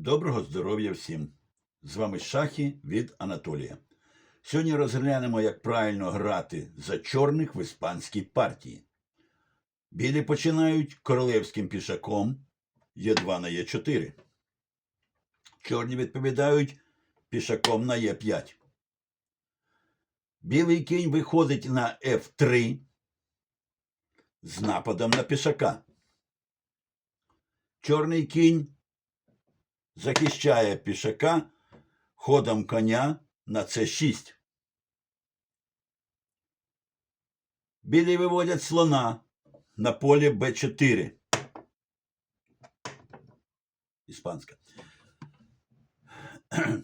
Доброго здоров'я всім! З вами Шахи від Анатолія. Сьогодні розглянемо, як правильно грати за чорних в іспанській партії. Білі починають королевським пішаком Е2 на Е4. Чорні відповідають пішаком на Е5. Білий кінь виходить на F3 з нападом на пішака. Чорний кінь захищає пішака ходом коня на С6. Білі виводять слона на полі Б4. Іспанська.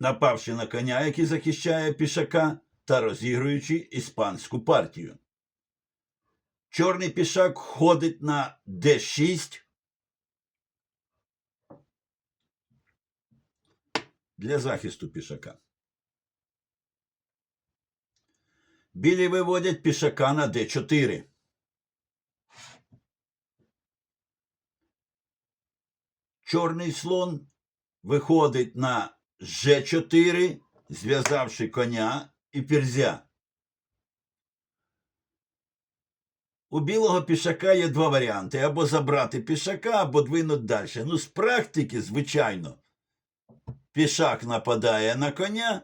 Напавши на коня, який захищає пішака, та розігруючи іспанську партію. Чорний пішак ходить на Д6 для захисту пішака. Білі виводять пішака на Д4. Чорний слон виходить на Ж4, зв'язавши коня і ферзя. У білого пішака є два варіанти: або забрати пішака, або двинути далі. Ну, з практики, звичайно, пішак нападає на коня,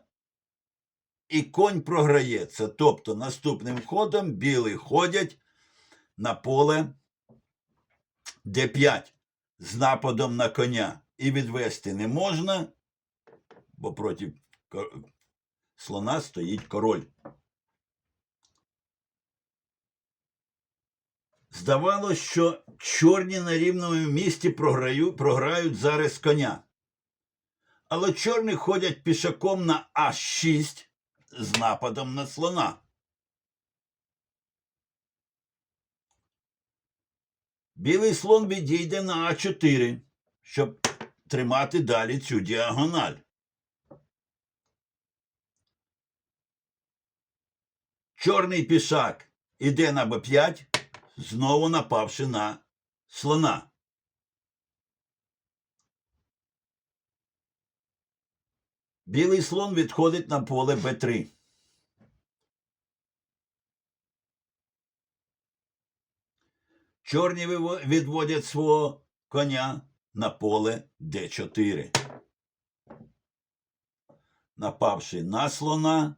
і конь програється. Тобто наступним ходом білі ходять на поле Д5 з нападом на коня. І відвести не можна, бо проти слона стоїть король. Здавалось, що чорні на рівному місці програю, програють зараз коня. Але чорні ходять пішаком на А6 з нападом на слона. Білий слон відійде на А4, щоб тримати далі цю діагональ. Чорний пішак іде на Б5, знову напавши на слона. Білий слон відходить на поле Б3. Чорні відводять свого коня на поле Д4. Напавши на слона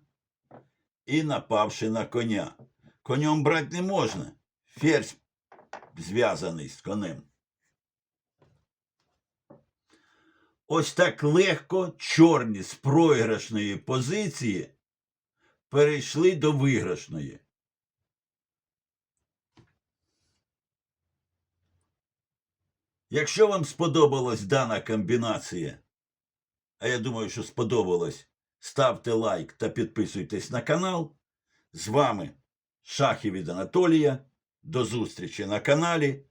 і напавши на коня. Конем брати не можна. Ферзь зв'язаний з конем. Ось так легко чорні з програшної позиції перейшли до виграшної. Якщо вам сподобалась дана комбінація, а я думаю, що сподобалось, ставте лайк та підписуйтесь на канал. З вами Шахи від Анатолія. До зустрічі на каналі.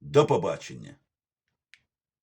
До побачення.